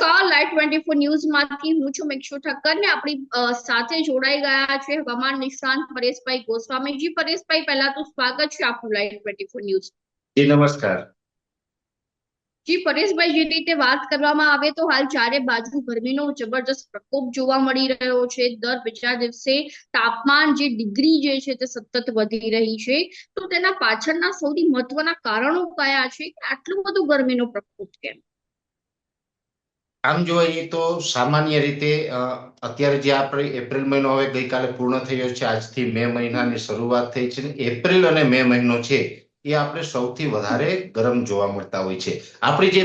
નમસ્કાર live twenty four ન્યૂઝમાંથી હું છું મેક્ષુ ઠક્કર ને આપણી સાથે જોડાઈ ગયા છે હવામાન નિષ્ણાંત પરેશભાઈ ગોસ્વામીજી. પરેશભાઈ પહેલા તો સ્વાગત છે આપનું લાઈવ ટ્વેન્ટી ફોર ન્યૂઝ. જી નમસ્કાર. જી પરેશભાઈ જે રીતે વાત કરવામાં આવે તો હાલ ચારે બાજુ ગરમીનો જબરજસ્ત પ્રકોપ જોવા મળી રહ્યો છે. દર બીજા દિવસે તાપમાન જે ડિગ્રી જે છે તે સતત વધી રહી છે. તો તેના પાછળના સૌથી મહત્વના કારણો કયા છે? આટલું બધું ગરમીનો પ્રકોપ કેમ આમ જોઈએ તો સામાન્ય રીતે અત્યારે જે આપણે એપ્રિલ મહિનો હવે ગઈકાલે પૂર્ણ થયો છે આજથી મે મહિનાની શરૂઆત થઈ છે એપ્રિલ અને મે મહિનો છે એ આપણે સૌથી વધારે ગરમ જોવા મળતા હોય છે. આપણી જે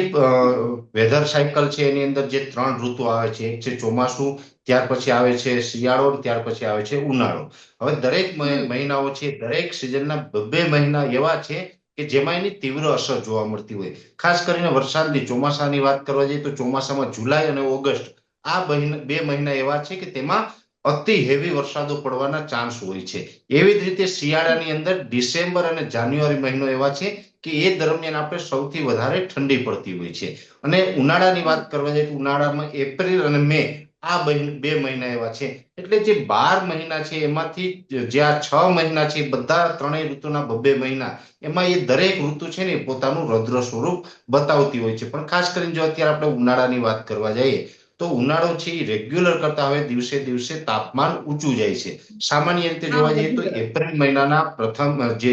વેધર સાયકલ છે એની અંદર જે ત્રણ ઋતુ આવે છે એક છે ચોમાસું ત્યાર પછી આવે છે શિયાળો ત્યાર પછી આવે છે ઉનાળો. હવે દરેક મહિનાઓ છે દરેક સિઝનના બબ્બે મહિના એવા છે કે જેમાં એની તીવ્ર અસર જોવા મળતી હોય. ખાસ કરીને વરસાદની ચોમાસાની વાત કરવા જઈએ તો ચોમાસામાં જુલાઈ અને ઓગસ્ટ આ બે મહિના એવા છે કે તેમાં અતિ હેવી વરસાદો પડવાના ચાન્સ હોય છે. એવી જ રીતે શિયાળાની અંદર ડિસેમ્બર અને જાન્યુઆરી મહિનો એવા છે કે એ દરમિયાન આપણે સૌથી વધારે ઠંડી પડતી હોય છે. અને ઉનાળાની વાત કરવા જઈએ તો ઉનાળામાં એપ્રિલ અને મે આ બે મહિના એવા છે. એટલે જે બાર મહિના છે, એમાંથી જે આ છ મહિના છે, બધા ત્રણેય ઋતુના બબ્બે મહિના, એમાં એ દરેક ઋતુ છે ને પોતાનું રૌદ્ર સ્વરૂપ બતાવતી હોય છે. પણ ખાસ કરીને જો અત્યારે આપણે ઉનાળાની વાત કરવા જઈએ તો ઉનાળો છે એ રેગ્યુલર કરતા હવે દિવસે દિવસે તાપમાન ઊંચું જાય છે. સામાન્ય રીતે જોવા જઈએ તો એપ્રિલ મહિનાના પ્રથમ જે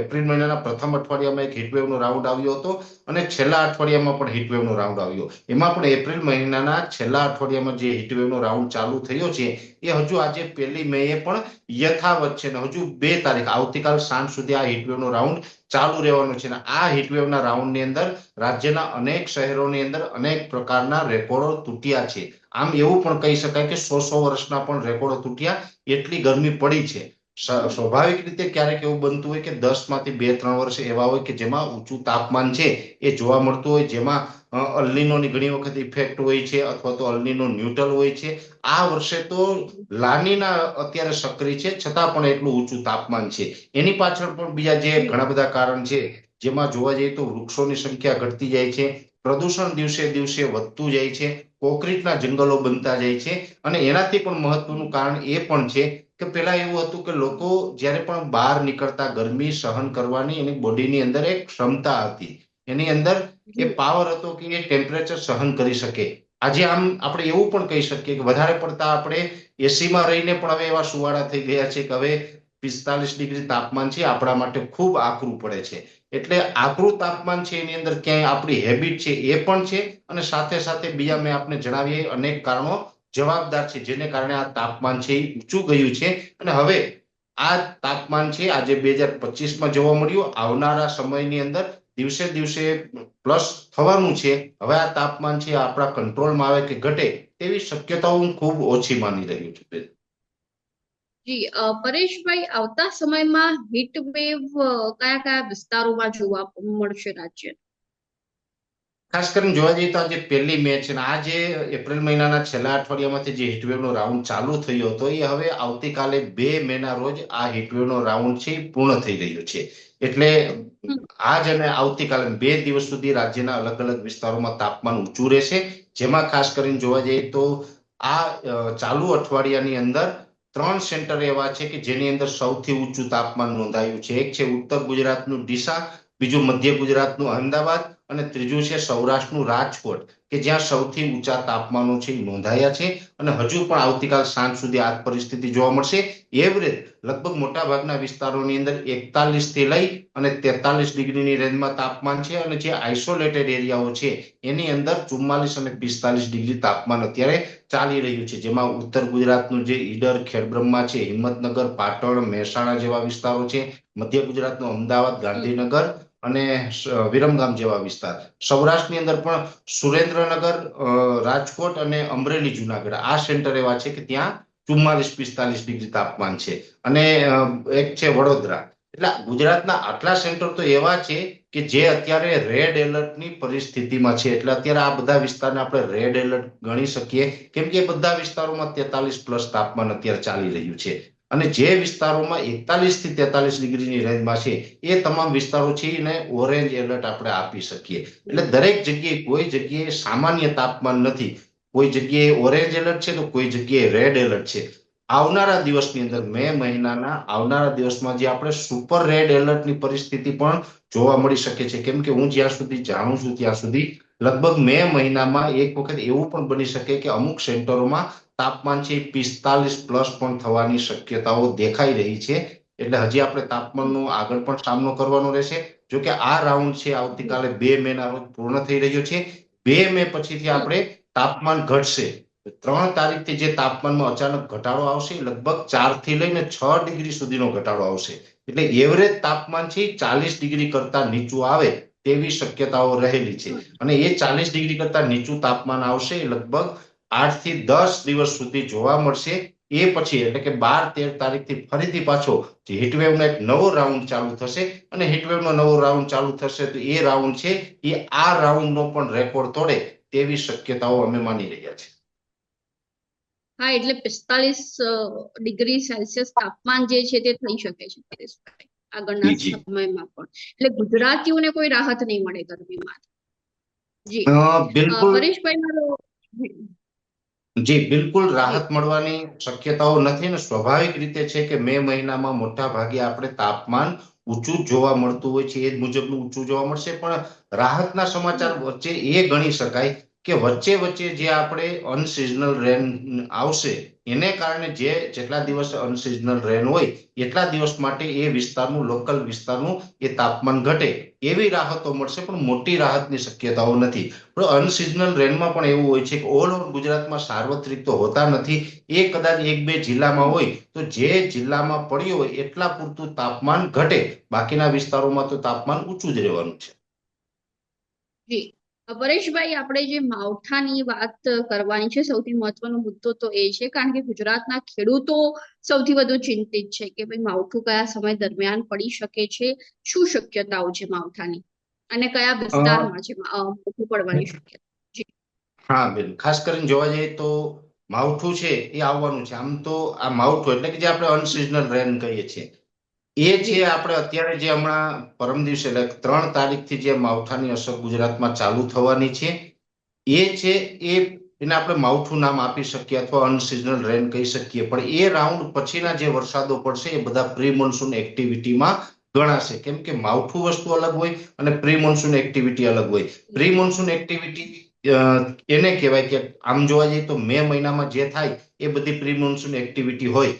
એપ્રિલ મહિનાના પ્રથમ અઠવાડિયામાં એક હીટવેવનો રાઉન્ડ આવ્યો હતો અને છેલ્લા અઠવાડિયામાં પણ હીટવેવ નો રાઉન્ડ આવ્યો. એમાં પણ એપ્રિલ મહિનાના છેલ્લા અઠવાડિયામાં જે હીટવેવનો રાઉન્ડ ચાલુ થયો છે એ હજુ આજે પહેલી મે પણ યથાવત છે ને હજુ બે તારીખ આવતીકાલ સાંજ સુધી આ હીટવેવનો રાઉન્ડ ચાલુ રહેવાનું છે. આ હીટવેવના રાઉન્ડની અંદર રાજ્યના અનેક શહેરોની અંદર અનેક પ્રકારના રેકોર્ડો તૂટ્યા છે. આમ એવું પણ કહી શકાય કે સો સો વર્ષના પણ રેકોર્ડો તૂટ્યા. એટલી ગરમી પડી છે. સ્વાભાવિક રીતે ક્યારેક એવું બનતું હોય કે દસમાંથી બે, ત્રણ વર્ષ એવા હોય કે જેમાં ઊંચું તાપમાન છે એ જોવા મળતું હોય, જેમાં અલ્લીનોની ઘણી વખત ઇફેક્ટ હોય છે અથવા તો અલ્લીનો ન્યુટ્રલ હોય છે. આ વર્ષે તો લાનીના અત્યારે સક્રિય છે, છતાં પણ એટલું ઊંચું તાપમાન છે. એની પાછળ પણ બીજા જે ઘણા બધા કારણ છે, જેમાં જોવા જઈએ તો વૃક્ષોની સંખ્યા ઘટતી જાય છે, પ્રદૂષણ દિવસે દિવસે વધતું જાય છે કોન્ક્રીટના જંગલો બનતા જાય છે અને એનાથી પણ મહત્વનું કારણ એ પણ છે કે પેલા એવું હતું કે લોકો જ્યારે પણ બહાર નીકળતા ગરમી સહન કરવાની એની બોડીની અંદર એક ક્ષમતા હતી. એની અંદર એ પાવર હતો કે એ ટેમ્પરેચર સહન કરી શકે. આજે આમ આપણે એવું પણ કહી શકીએ કે વધારે પડતા આપણે એસીમાં રહીને પણ હવે એવા સુવાળા થઈ ગયા છે કે હવે પિસ્તાલીસ ડિગ્રી તાપમાન છે આપણા માટે ખૂબ આકરું પડે છે. એટલે આકરું તાપમાન છે એની અંદર ક્યાંય આપણી હેબિટ છે એ પણ છે અને સાથે સાથે બીજા મેં આપને જણાવીએ અનેક કારણો જવાબદાર છે, જેને કારણે આ તાપમાન છે એ ઊંચું ગયું છે. અને હવે આ તાપમાન છે, આજે બે હજાર પચીસમાં જોવા મળ્યું, આવનારા સમયની અંદર દિવસે દિવસે પ્લસ થવાનું છે. હવે આ તાપમાન છે આપણા કંટ્રોલમાં આવે કે ઘટે તેવી શક્યતાઓ હું ખૂબ ઓછી માની રહ્યું છું. જી પરેશભાઈ, આવતા સમયમાં હીટ વેવ કયા કયા વિસ્તારોમાં જોવા મળશે રાજ્ય ખાસ કરીને જોવા જઈએ તો આજે પહેલી મેચ અને આ જે એપ્રિલ મહિનાના છેલ્લા અઠવાડિયામાંથી જે હીટવેવનો રાઉન્ડ ચાલુ થયો હતો, એ હવે આવતીકાલે બે મેના રોજ આ હીટવેવનો રાઉન્ડ છે પૂર્ણ થઈ રહ્યો છે. એટલે આજ અને આવતીકાલે બે દિવસ સુધી રાજ્યના અલગ અલગ વિસ્તારોમાં તાપમાન ઊંચું રહેશે. જેમાં ખાસ કરીને જોવા જઈએ તો આ ચાલુ અઠવાડિયાની અંદર ત્રણ સેન્ટર એવા છે કે જેની અંદર સૌથી ઊંચું તાપમાન નોંધાયું છે. એક છે ઉત્તર ગુજરાતનું ડીસા, બીજું મધ્ય ગુજરાતનું અમદાવાદ અને ત્રીજું છે સૌરાષ્ટ્રનું રાજકોટ, કે જ્યાં સૌથી ઊંચા તાપમાનો છે નોંધાયા છે. અને હજુ પણ આવતીકાલ સાંજ સુધી આ પરિસ્થિતિ જોવા મળશે. એવરેજ લગભગ મોટાભાગના વિસ્તારોની અંદર એકતાલીસથી લઈ અને તેતાલીસ ડિગ્રીની રેન્જમાં તાપમાન છે અને જે આઇસોલેટેડ એરિયાઓ છે એની અંદર ચુમ્માલીસ અને પિસ્તાલીસ ડિગ્રી તાપમાન અત્યારે ચાલી રહ્યું છે. જેમાં ઉત્તર ગુજરાતનું જે ઈડર, ખેડબ્રહ્મા છે, હિંમતનગર, પાટણ, મહેસાણા જેવા વિસ્તારો છે, મધ્ય ગુજરાતનું અમદાવાદ, ગાંધીનગર અને વિરમગામ જેવા વિસ્તાર. સૌરાષ્ટ્રની અંદર પણ સુરેન્દ્રનગર રાજકોટ અને અમરેલી, જુનાગઢ આ સેન્ટર એવા છે કે ત્યાં ચુમ્માલીસ, પિસ્તાલીસ ડિગ્રી તાપમાન છે. અને એક છે વડોદરા. એટલે ગુજરાતના આટલા સેન્ટર તો એવા છે કે જે અત્યારે રેડ એલર્ટની પરિસ્થિતિમાં છે. એટલે અત્યારે આ બધા વિસ્તારને આપણે રેડ એલર્ટ ગણી શકીએ. કેમ કે બધા વિસ્તારોમાં તેતાલીસ પ્લસ તાપમાન અત્યારે ચાલી રહ્યું છે. અને જે વિસ્તારોમાં એકતાલીસથી તેતાલીસ ડિગ્રીની રેન્જમાં છે, એ તમામ વિસ્તારો છે એને ઓરેન્જ એલર્ટ આપણે આપી શકીએ. એટલે દરેક જગ્યાએ કોઈ જગ્યાએ સામાન્ય તાપમાન નથી. કોઈ જગ્યાએ ઓરેન્જ એલર્ટ છે તો કોઈ જગ્યાએ રેડ એલર્ટ છે. આવનારા દિવસની અંદર, મે મહિનાના આવનારા દિવસમાં જે આપણે સુપર રેડ એલર્ટની પરિસ્થિતિ પણ જોવા મળી શકે છે. કેમ કે હું જ્યાં સુધી જાણું છું ત્યાં સુધી લગભગ મે મહિનામાં એક વખત એવું પણ બની શકે કે અમુક સેન્ટરોમાં તાપમાન છે પિસ્તાલીસ પ્લસ પણ થવાની શક્યતાઓ દેખાઈ રહી છે. એટલે હજી આપણે તાપમાનનો આગળ પણ સામનો કરવાનો રહેશે. જો કે આ રાઉન્ડ છે આવતીકાલે બે મે ના રોજ પૂર્ણ થઈ રહ્યો છે. બે મે પછીથી આપણે તાપમાન ઘટશે. ત્રણ તારીખથી જે તાપમાનમાં અચાનક ઘટાડો આવશે, લગભગ ચારથી લઈને છ ડિગ્રી સુધીનો ઘટાડો આવશે. એટલે એવરેજ તાપમાન છે ચાલીસ ડિગ્રી કરતા નીચું આવે તેવી શક્યતાઓ રહેલી છે. અને એ ચાલીસ ડિગ્રી કરતા નીચું તાપમાન આવશે લગભગ આઠથી દસ દિવસ સુધી જોવા મળશે. એ પછી એટલે કે બાર તેર તારીખથી ફરીથી પાછો હીટવેવનો એક નવો રાઉન્ડ ચાલુ થશે અને હીટવેવનો નવો રાઉન્ડ ચાલુ થશે તો એ રાઉન્ડ છે એ આ રાઉન્ડનો પણ રેકોર્ડ તોડે તેવી શક્યતાઓ અમે માની રહ્યા છીએ. હા એટલે પિસ્તાલીસ ડિગ્રી સેલ્સિયસ તાપમાન જે છે તે થઈ શકે છે આગળના સમયમાં પણ. એટલે ગુજરાતીઓને કોઈ રાહત નહીં મળે ગરમીમાં. જી. બિલકુલ. પરેશભાઈ મારો જી બિલકુલ રાહત મળવાની શક્યતાઓ નથી ને સ્વાભાવિક રીતે છે કે મે મહિનામાં મોટા ભાગે આપણે તાપમાન ઊંચું જોવા મળતું હોય છે એ જ મુજબનું ઊંચું જોવા મળશે પણ રાહતના સમાચાર વચ્ચે એ ગણી શકાય કે વચ્ચે વચ્ચે જે આપણે અનસિઝનલ રેન આવશે, એને કારણે જે જેટલા દિવસ અનસિઝનલ રેન હોય, એટલા દિવસ માટે એ વિસ્તારનું લોકલ વિસ્તારનું એ તાપમાન ઘટે. એવી રાહતો મળશે, પણ મોટી રાહતની શક્યતાઓ નથી. પણ અનસિઝનલ રેનમાં પણ એવું હોય છે કે ઓલ ઓવર ગુજરાતમાં સાર્વત્રિક તો હોતા નથી. એ કદાચ એક બે જિલ્લામાં હોય, તો જે જિલ્લામાં પડ્યો હોય, એટલા પૂરતું તાપમાન ઘટે. બાકીના વિસ્તારોમાં તો તાપમાન ઊંચું જ રહેવાનું છે. પરેશભાઈ આપણે જે માવઠાની વાત કરવાની છે, સૌથી મહત્વનો મુદ્દો તો એ છે, કારણ કે ગુજરાતના ખેડૂતો સૌથી વધુ ચિંતિત છે કે ભાઈ માવઠું કયા સમય દરમિયાન પડી શકે છે, શું શક્યતાઓ છે માવઠાની અને કયા વિસ્તારમાં છે માવઠું પડવાની શક્યતા. હા બેન ખાસ કરીને જોવા જઈએ તો માવઠું છે એ આવવાનું છે. આમ તો આ માવઠું એટલે કે જે આપણે અનસિઝનલ રેન કહીએ છીએ. એ છે આપણે અત્યારે જે હમણાં પરમ દિવસે, એટલે ત્રણ તારીખથી જે માવઠાની અસર ગુજરાતમાં ચાલુ થવાની છે, એ છે, એ એને આપણે માવઠું નામ આપી શકીએ અથવા અનસિઝનલ રેન કહી શકીએ. પણ એ રાઉન્ડ પછીના જે વરસાદો પડશે, એ બધા પ્રી મોન્સૂન એક્ટિવિટીમાં ગણાશે. કેમ કે માવઠું વસ્તુ અલગ હોય અને પ્રી મોન્સૂન એક્ટિવિટી અલગ હોય. પ્રી મોન્સૂન એક્ટિવિટી એને કહેવાય કે આમ જોવા જઈએ તો મે મહિનામાં જે થાય, એ બધી પ્રી મોન્સૂન એક્ટિવિટી હોય.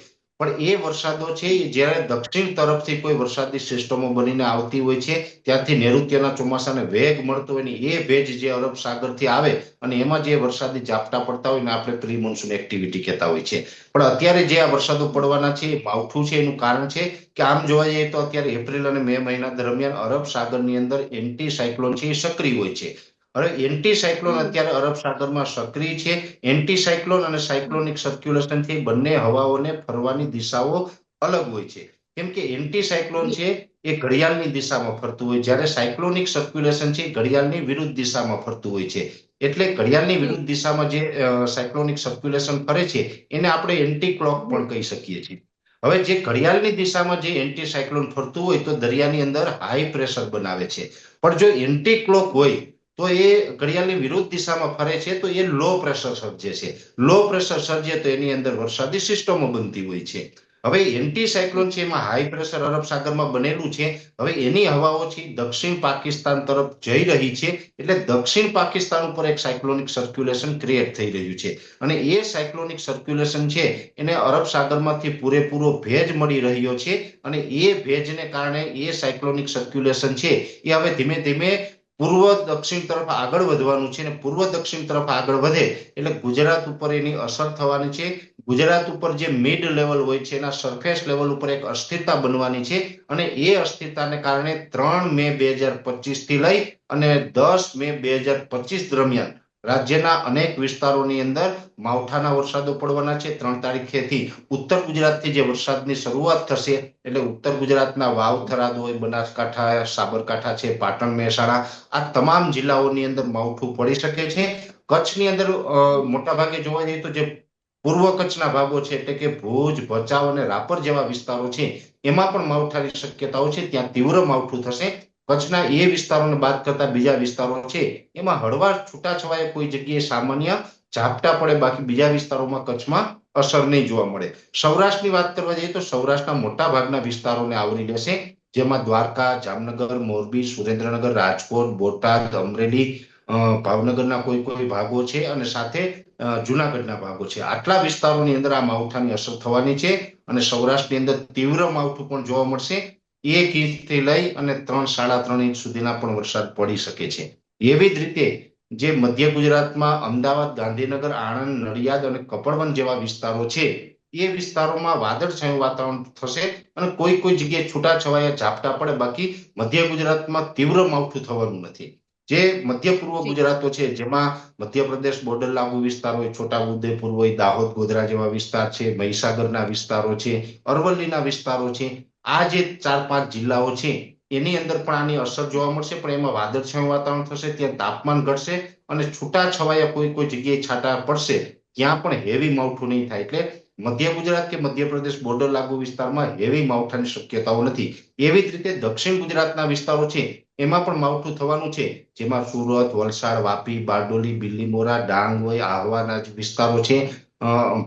પણ એ વરસાદો છે જ્યારે દક્ષિણ તરફથી કોઈ વરસાદી સિસ્ટમો બનીને આવતી હોય છે, ત્યાંથી નૈઋત્યના ચોમાસાને વેગ મળતો હોય ને એ ભેજ જે અરબ સાગરથી આવે અને એમાં જે વરસાદી ઝાપટા પડતા હોય ને આપણે પ્રી મોન્સૂન એક્ટિવિટી કહેતા હોય છે. પણ અત્યારે જે આ વરસાદો પડવાના છે, એ માવઠું છે, એનું કારણ છે કે આમ જોવા જઈએ તો અત્યારે એપ્રિલ અને મે મહિના દરમિયાન અરબ સાગરની અંદર એન્ટી સાયક્લોન છે, એ સક્રિય હોય છે. હવે એન્ટી સાયક્લોન અત્યારે અરબ સાગરમાં સક્રિય છે. એન્ટી સાયક્લોન અને સાયક્લોનિક સર્ક્યુલેશનથી બંને હવાઓને ફરવાની દિશાઓ અલગ હોય છે. કેમ કે એન્ટી સાયક્લોન છે એ ઘડિયાળની દિશામાં ફરતું હોય જ્યારે સાયક્લોનિક સર્ક્યુલેશન છે ઘડિયાળની વિરુદ્ધ દિશામાં ફરતું હોય છે. એટલે ઘડિયાળની વિરુદ્ધ દિશામાં જે સાયક્લોનિક સર્ક્યુલેશન ફરે છે એને આપણે એન્ટી ક્લોક પણ કહી શકીએ છીએ. હવે જે ઘડિયાળની દિશામાં જે એન્ટી સાયક્લોન ફરતું હોય તો દરિયાની અંદર હાઈ પ્રેશર બનાવે છે. પણ જો એન્ટી ક્લોક હોય તો એ ઘડિયાળની વિરુદ્ધ દિશામાં ફરે છે, તો એ લો પ્રેશર સર્જે છે. લો પ્રેશર સર્જે તો એની અંદર વરસાદી સિસ્ટમો બનતી હોય છે. હવે એન્ટી સાયક્લોન છે, એમાં હાઈ પ્રેશર અરબ સાગરમાં બનેલું છે. હવે એની હવાઓ છે, દક્ષિણ પાકિસ્તાન તરફ જઈ રહી છે, એટલે દક્ષિણ પાકિસ્તાન ઉપર એક સાયક્લોનિક સર્ક્યુલેશન ક્રિએટ થઈ રહ્યું છે. અને એ સાયક્લોનિક સર્ક્યુલેશન છે, એને અરબ સાગરમાંથી પૂરેપૂરો ભેજ મળી રહ્યો છે. અને એ ભેજને કારણે એ સાયક્લોનિક સર્ક્યુલેશન છે, એ હવે ધીમે ધીમે પૂર્વ દક્ષિણ તરફ આગળ વધવાનું છે અને પૂર્વ દક્ષિણ તરફ આગળ વધે એટલે ગુજરાત ઉપર એની અસર થવાની છે. ગુજરાત ઉપર જે મિડ લેવલ હોય છે એના સરફેસ લેવલ ઉપર એક અસ્થિરતા બનવાની છે અને એ અસ્થિરતાને કારણે ત્રણ મે બે હજાર પચીસથી લઈ અને દસ મે બે હજાર પચીસ દરમિયાન રાજ્યના અનેક વિસ્તારોની અંદર માવઠાના વરસાદો પડવાના છે. ત્રણ તારીખેથી ઉત્તર ગુજરાતથી જે વરસાદની શરૂઆત થશે, એટલે ઉત્તર ગુજરાતના વાવ થરાદ હોય બનાસકાંઠા, સાબરકાંઠા છે, પાટણ, મહેસાણા, આ તમામ જિલ્લાઓની અંદર માવઠું પડી શકે છે. કચ્છની અંદર મોટા ભાગે જોવા જઈએ તો જે પૂર્વ કચ્છના ભાગો છે, એટલે કે ભુજ, ભચાઉ અને રાપર જેવા વિસ્તારો છે, એમાં પણ માવઠાની શક્યતાઓ છે. ત્યાં તીવ્ર માવઠું થશે. કચ્છના એ વિસ્તારોને બાદ કરતા બીજા વિસ્તારો છે. એમાં હળવા છૂટાછવાયા કોઈ જગ્યાએ સામાન્ય ઝાપટા પડે, બાકી બીજા વિસ્તારોમાં કચ્છમાં અસર નહીં જોવા મળે. સૌરાષ્ટ્રની વાત કરવા જઈએ તો સૌરાષ્ટ્રના મોટા ભાગના વિસ્તારોને આવરી લેશે, જેમાં દ્વારકા, જામનગર, મોરબી, સુરેન્દ્રનગર, રાજકોટ, બોટાદ, અમરેલી ભાવનગરના કોઈ કોઈ ભાગો છે અને સાથે જુનાગઢના ભાગો છે. આટલા વિસ્તારોની અંદર આ માવઠાની અસર થવાની છે અને સૌરાષ્ટ્રની અંદર તીવ્ર માવઠું પણ જોવા મળશે. એક ઇંચથી લઈ અને ત્રણ સાડા ત્રણ ઇંચ સુધીના પણ વરસાદ પડી શકે છે. એવી જ રીતે જે મધ્ય ગુજરાતમાં અમદાવાદ ગાંધીનગર આણંદ નડિયાદ અને કપડવન જેવા વિસ્તારો છે એ વિસ્તારોમાં વાદળછાયું વાતાવરણ થશે અને કોઈ કોઈ જગ્યાએ છૂટાછવાયા ઝાપટા પડે બાકી મધ્ય ગુજરાતમાં તીવ્ર માવઠું થવાનું નથી. જે મધ્ય પૂર્વ ગુજરાતો છે જેમાં મધ્યપ્રદેશ બોર્ડર લાગુ વિસ્તાર હોય છોટા ઉદયપુર હોય દાહોદ ગોધરા જેવા વિસ્તાર છે મહીસાગરના વિસ્તારો છે અરવલ્લીના વિસ્તારો છે આ જે ચાર પાંચ જિલ્લાઓ છે, એની અંદર પણ આની અસર જોવા મળશે, પણ એમાં વાદળછાયું વાતાવરણ થશે, ત્યાં તાપમાન ઘટશે અને છૂટા છવાયા કોઈ કોઈ જગ્યાએ છાંટા પડશે, ત્યાં પણ હેવી માવઠું નહીં થાય. એટલે મધ્ય ગુજરાત કે મધ્યપ્રદેશ બોર્ડર લાગુ વિસ્તારમાં હેવી માવઠાની શક્યતાઓ નથી. એવી જ રીતે દક્ષિણ ગુજરાતના વિસ્તારો છે, એમાં પણ માવઠું થવાનું છે. જેમાં સુરત, વલસાડ, વાપી, બારડોલી બિલ્લીમોરા ડાંગ હોય આહવાના વિસ્તારો છે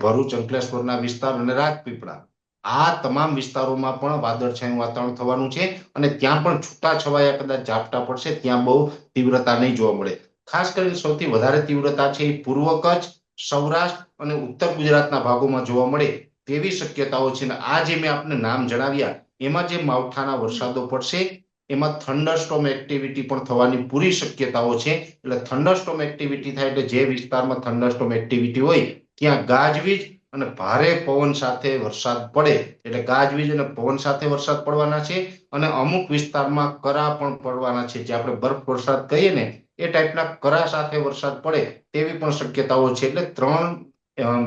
ભરૂચ, અંકલેશ્વરના વિસ્તાર અને રાજપીપળા. આ તમામ વિસ્તારોમાં પણ વાદળછાયું વાતાવરણ થવાનું છે અને ત્યાં પણ છૂટા છવાયા કદાચ ઝાપટા પડશે, ત્યાં બહુ તીવ્રતા નહીં જોવા મળે. ખાસ કરીને સૌથી વધારે તીવ્રતા છે એ પૂર્વ કચ્છ, સૌરાષ્ટ્ર અને ઉત્તર ગુજરાતના ભાગોમાં જોવા મળે તેવી શક્યતાઓ છે અને આ જે મેં આપને નામ જણાવ્યા, એમાં જે માવઠાના વરસાદો પડશે, એમાં થંડરસ્ટોમ એક્ટિવિટી પણ થવાની પૂરી શક્યતાઓ છે. એટલે થંડરસ્ટોમ એક્ટિવિટી થાય એટલે જે વિસ્તારમાં થંડરસ્ટોમ એક્ટિવિટી હોય, ત્યાં ગાજવીજ અને ભારે પવન સાથે વરસાદ પડે એટલે ગાજવીજ અને પવન સાથે વરસાદ પડવાના છે અને અમુક વિસ્તારમાં કરા પણ પડવાના છે. જે આપણે બરફ વરસાદ કહીએ ને એ ટાઈપના કરા સાથે વરસાદ પડે તેવી પણ શક્યતાઓ છે. એટલે ત્રણ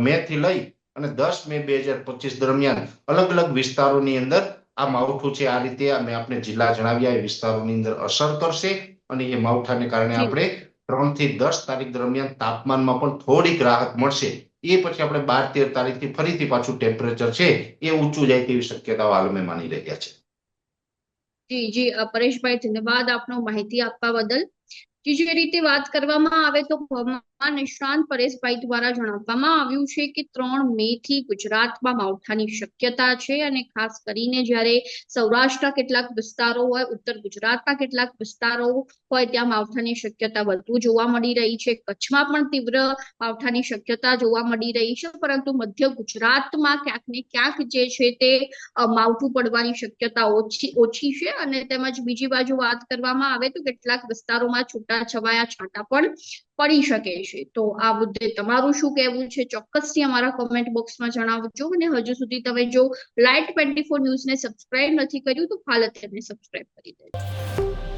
મે થી લઈ અને દસ મે બે હજાર પચીસ દરમિયાન અલગ અલગ વિસ્તારોની અંદર આ માવઠું છે. આ રીતે મેં આપણે જિલ્લા જણાવ્યા એ વિસ્તારોની અંદર અસર કરશે અને એ માવઠાને કારણે આપણે ત્રણથી દસ તારીખ દરમિયાન તાપમાનમાં પણ થોડીક રાહત મળશે. એ પછી આપણે બાર તેર તારીખથી ફરીથી પાછું ટેમ્પરેચર છે, એ ઊંચું જાય તેવી શક્યતાઓ હાલ અમે માની રહ્યા છે જી જી પરેશભાઈ, ધન્યવાદ આપનો માહિતી આપવા બદલ. જી, જે રીતે વાત કરવામાં આવે તો નિષ્ણાંત પરેશભાઈ દ્વારા જણાવવામાં આવ્યું છે કે ત્રણ મે થી ગુજરાતમાં માવઠાની શક્યતા છે અને ખાસ કરીને જ્યારે સૌરાષ્ટ્રના કેટલાક વિસ્તારો હોય, ઉત્તર ગુજરાતના કેટલાક વિસ્તારો હોય, ત્યાં માવઠાની શક્યતા વધુ જોવા મળી રહી છે. કચ્છમાં પણ તીવ્ર માવઠાની શક્યતા જોવા મળી રહી છે, પરંતુ મધ્ય ગુજરાતમાં ક્યાંક ને ક્યાંક જે છે તે માવઠું પડવાની શક્યતા ઓછી ઓછી છે. અને તેમજ બીજી બાજુ વાત કરવામાં આવે તો કેટલાક વિસ્તારોમાં છૂટા છવાયા છાંટા પણ પડી શકે છે. તો આ મુદ્દે તમારું શું કહેવું છે? ચોક્કસથી અમારા કોમેન્ટ બોક્સમાં જણાવજો અને હજુ સુધી તમે જો લાઇટ ટ્વેન્ટી ફોર ન્યૂઝને સબસ્ક્રાઇબ નથી કર્યું તો હાલ અત્યારે સબસ્ક્રાઇબ કરી દેજો.